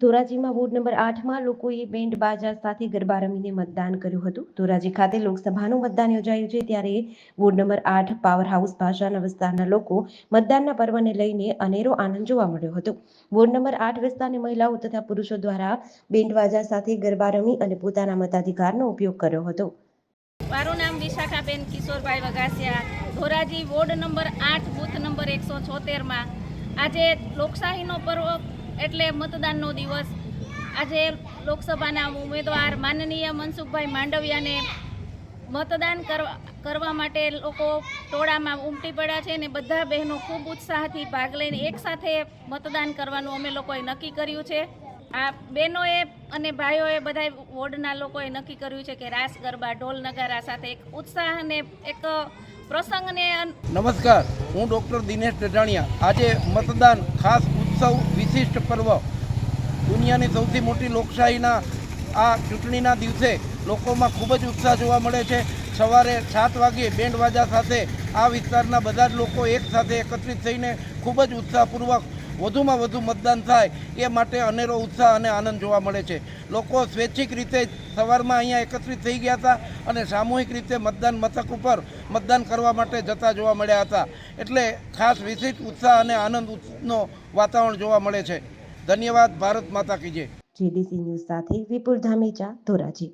ધોરાજીમાં ward number આઠમાં લોકોએ band બાજા સાથે ગરબા રમીને મતદાન કર્યું હતું. ધોરાજી ખાતે લોકસભાનું મતદાન યોજાયું છે ત્યારે વોર્ડ નંબર આઠ પાવર હાઉસ ભાષાના વિસ્તારના લોકો મતદાનના પર્વને લઈને અનેરો આનંદ જોવા મળ્યો હતો. વોર્ડ નંબર આઠ વિસ્તારની મહિલાઓ તથા પુરુષો દ્વારા બેન્ડ બાજા સાથે ગરબા રમી અને પોતાના મતાધિકારનો ઉપયોગ કર્યો હતો. મારું નામ વિશાખાબેન કિશોરભાઈ વગાસિયા ધોરાજી વોર્ડ નંબર આઠ બુથ નંબર એકસો છોતેરમાં. આજે લોકશાહીનો પર્વ એટલે મતદાનનો દિવસ. આજે લોકસભાના ઉમેદવાર માનનીય મનસુખભાઈ માંડવિયાને મતદાન કરવા કરવા માટે લોકો ટોળામાં ઉમટી પડ્યા છે અને બધા બહેનો ખૂબ ઉત્સાહથી ભાગ લઈને એકસાથે મતદાન કરવાનું અમે લોકોએ નક્કી કર્યું છે. આ બહેનોએ અને ભાઈઓએ બધા વોર્ડના લોકોએ નક્કી કર્યું છે કે રાસ, ગરબા, ઢોલ, નગારા સાથે એક ઉત્સાહ અને એક પ્રસંગને નમસ્કાર, હું ડૉક્ટર દિનેશ ડઢાણિયા આજે મતદાન ખાસ ઉત્સવ વિશિષ્ટ પર્વ. દુનિયાની સૌથી મોટી લોકશાહીના આ ચૂંટણીના દિવસે લોકોમાં ખૂબ જ ઉત્સાહ જોવા મળે છે. સવારે સાત વાગ્યે બેન્ડ વાજા સાથે આ વિસ્તારના બધા જ લોકો એક સાથે એકત્રિત થઈને ખૂબ જ ઉત્સાહપૂર્વક વધુમાં વધુ મતદાન થાય એ માટે અનેરો ઉત્સાહ અને આનંદ જોવા મળે છે. લોકો સ્વૈચ્છિક રીતે સવારમાં અહીંયા એકત્રિત થઈ ગયા હતા અને સામૂહિક રીતે મતદાન મથક ઉપર મતદાન કરવા માટે જતા જોવા મળ્યા હતા. એટલે ખાસ વિશિષ્ટ ઉત્સાહ અને આનંદનો વાતાવરણ જોવા મળે છે. ધન્યવાદ, ભારત માતા કીજે જેડીસી ન્યૂઝ સાથે વિપુલ ધામેચા ધોરાજી.